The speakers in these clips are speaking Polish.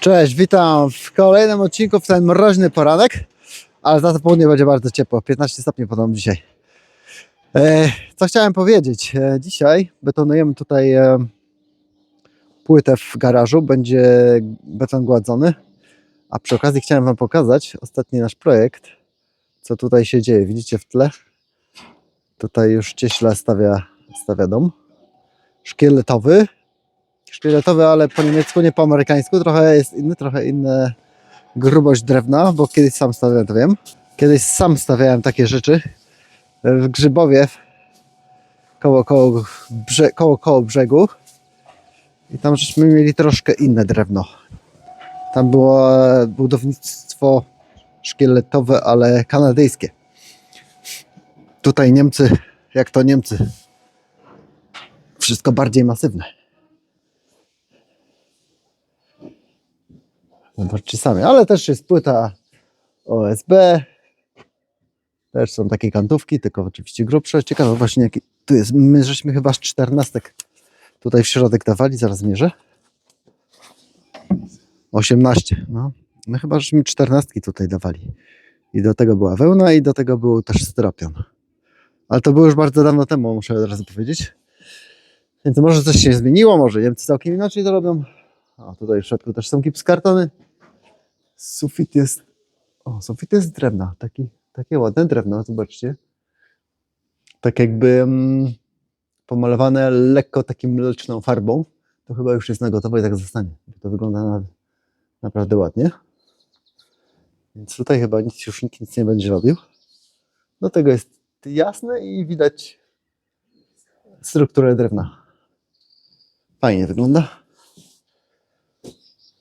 Cześć, witam w kolejnym odcinku w ten mroźny poranek, ale za to południe będzie bardzo ciepło, 15 stopni podobno dzisiaj. E, co chciałem powiedzieć? E, dzisiaj betonujemy tutaj e, płytę w garażu, będzie beton gładzony, a przy okazji chciałem Wam pokazać ostatni nasz projekt, co tutaj się dzieje. Widzicie w tle? Tutaj już cieśla stawia, stawia dom szkieletowy, szkieletowy, ale po niemiecku, nie po amerykańsku. Trochę jest inny, trochę inna grubość drewna, bo kiedyś sam stawiałem, to wiem. Kiedyś sam stawiałem takie rzeczy w Grzybowie, koło, koło, brze, koło, koło brzegu. I tam żeśmy mieli troszkę inne drewno. Tam było budownictwo szkieletowe, ale kanadyjskie. Tutaj Niemcy, jak to Niemcy, wszystko bardziej masywne. Zobaczcie sami, ale też jest płyta OSB. Też są takie kantówki, tylko oczywiście grubsze. Ciekawe właśnie jaki tu jest. My żeśmy chyba z czternastek tutaj w środek dawali, zaraz mierzę. 18, no. My chyba żeśmy czternastki tutaj dawali. I do tego była wełna i do tego był też styropian. Ale to było już bardzo dawno temu, muszę od razu powiedzieć. Więc może coś się zmieniło, może Niemcy całkiem inaczej to robią. A tutaj w środku też są kartony. Sufit jest. O, sufit jest z drewna. Taki, takie ładne drewno, zobaczcie. Tak jakby mm, pomalowane lekko takim mleczną farbą. To chyba już jest na gotowo i tak zostanie. To wygląda na, naprawdę ładnie. Więc tutaj chyba nic, już nikt nic nie będzie robił. Do tego jest jasne i widać strukturę drewna. Fajnie wygląda.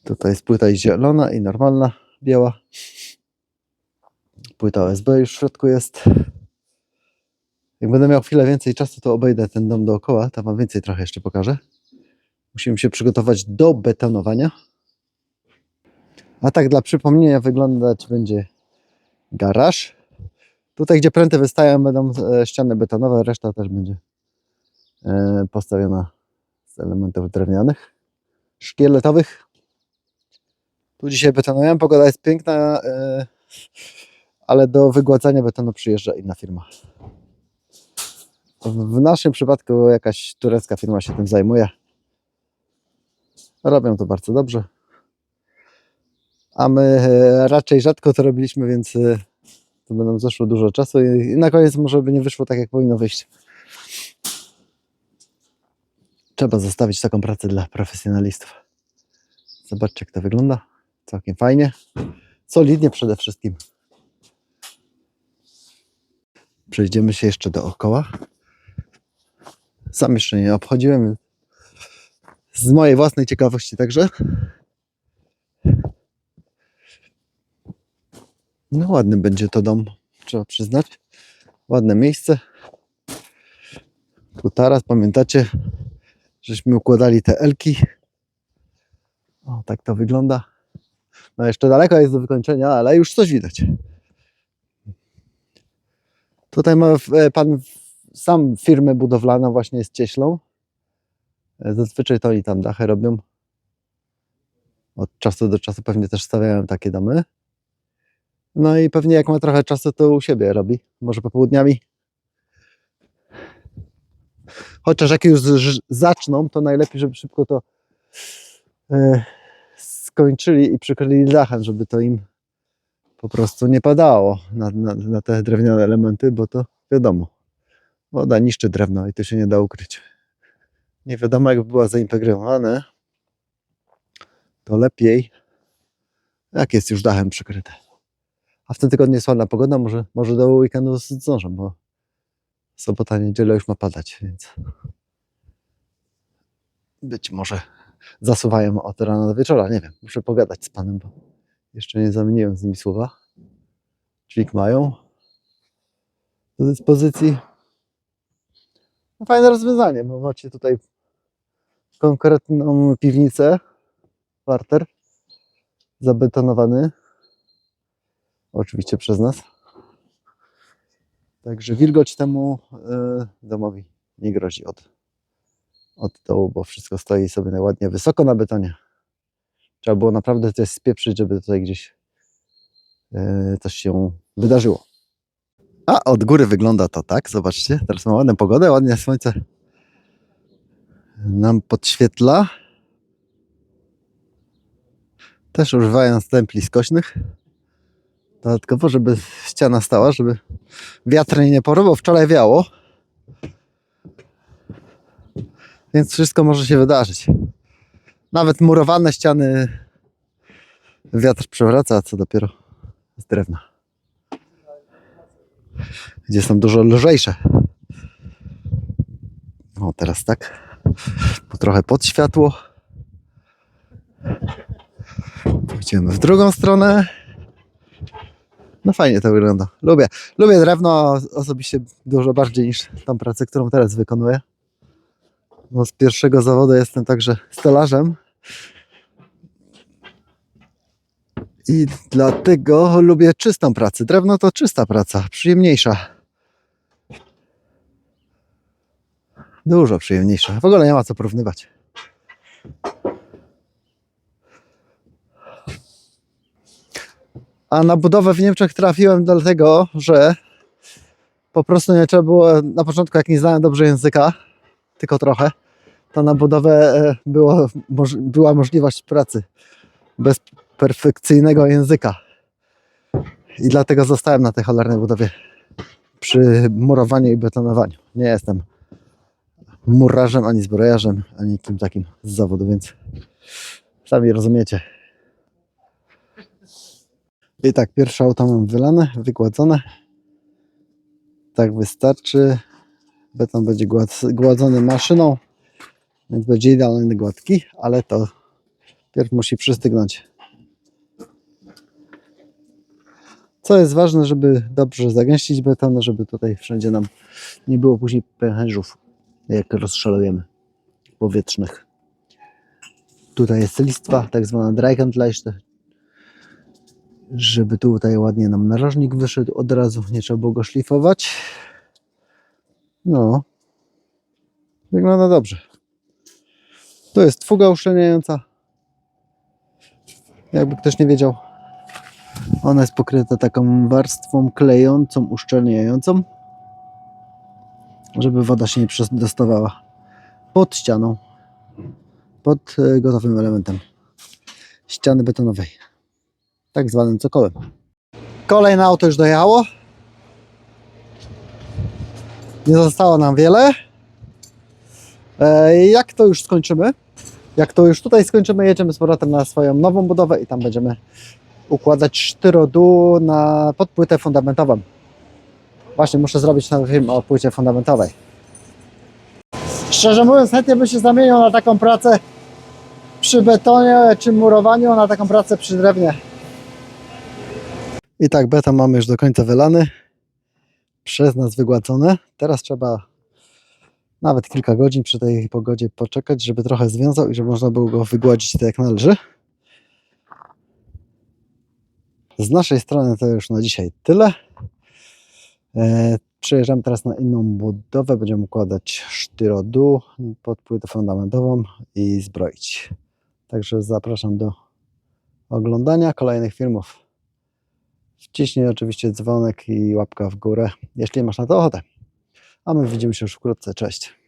Tutaj jest płyta zielona i normalna, biała. Płyta OSB już w środku jest. Jak będę miał chwilę więcej czasu, to obejdę ten dom dookoła. Tam wam więcej trochę jeszcze pokażę. Musimy się przygotować do betonowania. A tak dla przypomnienia wyglądać będzie garaż. Tutaj, gdzie pręty wystają, będą e, ściany betonowe, reszta też będzie e, postawiona z elementów drewnianych, szkieletowych. Tu dzisiaj betonujemy, pogoda jest piękna, e, ale do wygładzania betonu przyjeżdża inna firma. W naszym przypadku jakaś turecka firma się tym zajmuje. Robią to bardzo dobrze. A my e, raczej rzadko to robiliśmy, więc e, to by nam zeszło dużo czasu i na koniec może by nie wyszło tak, jak powinno wyjść. Trzeba zostawić taką pracę dla profesjonalistów. Zobaczcie, jak to wygląda. Całkiem fajnie. Solidnie przede wszystkim. Przejdziemy się jeszcze dookoła. Sam jeszcze nie obchodziłem. Z mojej własnej ciekawości także. No ładny będzie to dom, trzeba przyznać. Ładne miejsce. Tu teraz pamiętacie, żeśmy układali te elki. O, tak to wygląda. No jeszcze daleko jest do wykończenia, ale już coś widać. Tutaj ma e, pan sam firmę budowlaną właśnie z cieślą. E, Zazwyczaj to oni tam dachy robią. Od czasu do czasu pewnie też stawiają takie domy. No i pewnie jak ma trochę czasu, to u siebie robi. Może popołudniami. Chociaż jak już zaczną, to najlepiej, żeby szybko to e, skończyli i przykryli dachem, żeby to im po prostu nie padało na, na, na te drewniane elementy, bo to wiadomo, woda niszczy drewno i to się nie da ukryć. Nie wiadomo, jakby była zaintegrowane, to lepiej, jak jest już dachem przykryte. A w tym tygodniu jest ładna pogoda, może, może do weekendu zdążę, bo sobota, niedziela już ma padać, więc być może zasuwają od rana do wieczora, nie wiem, muszę pogadać z panem, bo jeszcze nie zamieniłem z nimi słowa. Dźwig mają do dyspozycji. No, fajne rozwiązanie, bo macie tutaj konkretną piwnicę, parter zabetonowany, oczywiście przez nas. Także wilgoć temu y, domowi nie grozi od, od dołu, bo wszystko stoi sobie ładnie wysoko na betonie. Trzeba było naprawdę coś spieprzyć, żeby tutaj gdzieś e, coś się wydarzyło. A od góry wygląda to tak, zobaczcie. Teraz ma ładną pogodę, ładnie słońce nam podświetla. Też używając stempli skośnych. Dodatkowo, żeby ściana stała, żeby wiatr nie porwał. Wczoraj wiało. Więc wszystko może się wydarzyć. Nawet murowane ściany wiatr przewraca, a co dopiero z drewna. Gdzie są dużo lżejsze. O, teraz tak. Tu trochę pod światło. Pójdziemy w drugą stronę. No fajnie to wygląda. Lubię. Lubię drewno osobiście dużo bardziej niż tą pracę, którą teraz wykonuję. Bo z pierwszego zawodu jestem także stolarzem. I dlatego lubię czystą pracę. Drewno to czysta praca, przyjemniejsza. Dużo przyjemniejsza. W ogóle nie ma co porównywać. A na budowę w Niemczech trafiłem dlatego, że po prostu nie trzeba było, na początku jak nie znałem dobrze języka, tylko trochę, to na budowę e, było, moż, była możliwość pracy bez perfekcyjnego języka. I dlatego zostałem na tej cholernej budowie przy murowaniu i betonowaniu. Nie jestem murarzem, ani zbrojarzem, ani kim takim z zawodu, więc sami rozumiecie. I tak, pierwsze auto mam wylane, wygładzone. Tak wystarczy. Beton będzie gład- gładzony maszyną, więc będzie idealnie gładki, ale to pierw musi przystygnąć. Co jest ważne, żeby dobrze zagęścić beton, żeby tutaj wszędzie nam nie było później pęcherzów, jak rozszalujemy powietrznych. Tutaj jest listwa, tak zwana Dreikantleichte, żeby tutaj ładnie nam narożnik wyszedł od razu, nie trzeba było go szlifować. No, wygląda dobrze. To jest fuga uszczelniająca. Jakby ktoś nie wiedział, ona jest pokryta taką warstwą klejącą, uszczelniającą, żeby woda się nie dostawała pod ścianą, pod e, gotowym elementem ściany betonowej tak zwanym cokołem. Kolejne auto już dojechało. Nie zostało nam wiele. E, Jak to już skończymy? Jak to już tutaj skończymy, jedziemy z powrotem na swoją nową budowę i tam będziemy układać sztyrodu na podpłytę fundamentową. Właśnie muszę zrobić nowy film o płycie fundamentowej. Szczerze mówiąc, chętnie bym się zamienił na taką pracę przy betonie czy murowaniu, na taką pracę przy drewnie. I tak, beton mamy już do końca wylany. Przez nas wygładzone. Teraz trzeba nawet kilka godzin przy tej pogodzie poczekać, żeby trochę związał i żeby można było go wygładzić tak jak należy. Z naszej strony to już na dzisiaj tyle. E, Przejeżdżamy teraz na inną budowę. Będziemy układać sztyrodu pod płytę fundamentową i zbroić. Także zapraszam do oglądania kolejnych filmów. Wciśnij oczywiście dzwonek i łapka w górę, jeśli masz na to ochotę. A my widzimy się już wkrótce. Cześć.